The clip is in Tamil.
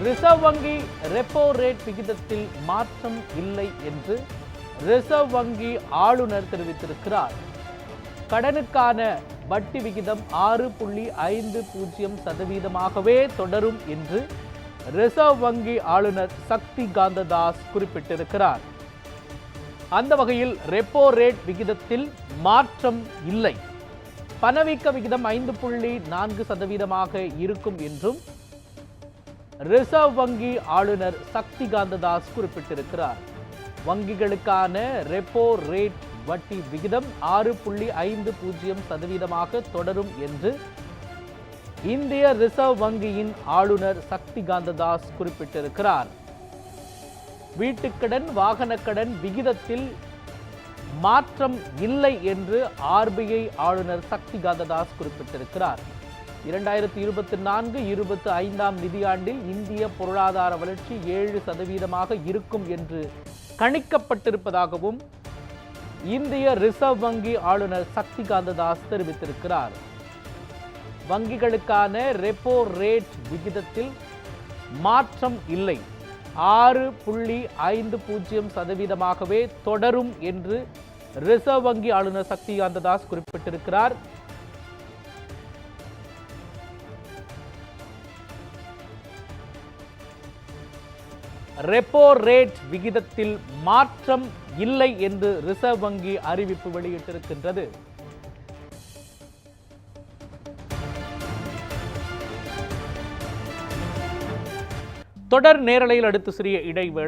ரிசர்வ் வங்கி ரெப்போ ரேட் விகிதத்தில் மாற்றம் இல்லை என்று ரிசர்வ் வங்கி ஆளுநர் தெரிவித்திருக்கிறார். கடனுக்கான வட்டி விகிதம் ஆறு புள்ளி ஐந்து பூஜ்ஜியம் சதவீதமாகவே தொடரும் என்று ரிசர்வ் வங்கி ஆளுநர் சக்தி காந்ததாஸ் குறிப்பிட்டிருக்கிறார். அந்த வகையில் ரெப்போ ரேட் விகிதத்தில் மாற்றம் இல்லை. பணவீக்க விகிதம் ஐந்து புள்ளி நான்கு சதவீதமாக இருக்கும் என்றும் ரிசர்வ் வங்கி ஆளுநர் சக்திகாந்த தாஸ் குறிப்பிட்டிருக்கிறார். வங்கிகளுக்கான ரெப்போ ரேட் வட்டி விகிதம் ஆறு புள்ளி ஐந்து பூஜ்ஜியம் சதவீதமாக தொடரும் என்று இந்திய ரிசர்வ் வங்கியின் ஆளுநர் சக்திகாந்த தாஸ் குறிப்பிட்டிருக்கிறார். வீட்டுக்கடன் வாகனக்கடன் விகிதத்தில் மாற்றம் இல்லை என்று ஆர்பிஐ ஆளுநர் சக்திகாந்த தாஸ் குறிப்பிட்டிருக்கிறார். இரண்டாயிரத்தி இருபத்தி நான்கு இருபத்தி ஐந்தாம் நிதியாண்டில் இந்திய பொருளாதார வளர்ச்சி ஏழு சதவீதமாக இருக்கும் என்று கணிக்கப்பட்டிருப்பதாகவும் இந்திய ரிசர்வ் வங்கி ஆளுநர் சக்திகாந்த தாஸ் தெரிவித்திருக்கிறார். வங்கிகளுக்கான ரெப்போ ரேட் விகிதத்தில் மாற்றம் இல்லை. ஆறு புள்ளி ஐந்து பூஜ்ஜியம் சதவீதமாகவே தொடரும் என்று ரிசர்வ் வங்கி ஆளுநர் சக்திகாந்த தாஸ் குறிப்பிட்டிருக்கிறார். ரெப்போ ரேட் விகிதத்தில் மாற்றம் இல்லை என்று ரிசர்வ் வங்கி அறிவிப்பு வெளியிட்டிருக்கின்றது. தொடர் நேரலையில் அடுத்து சிறிய இடைவேளை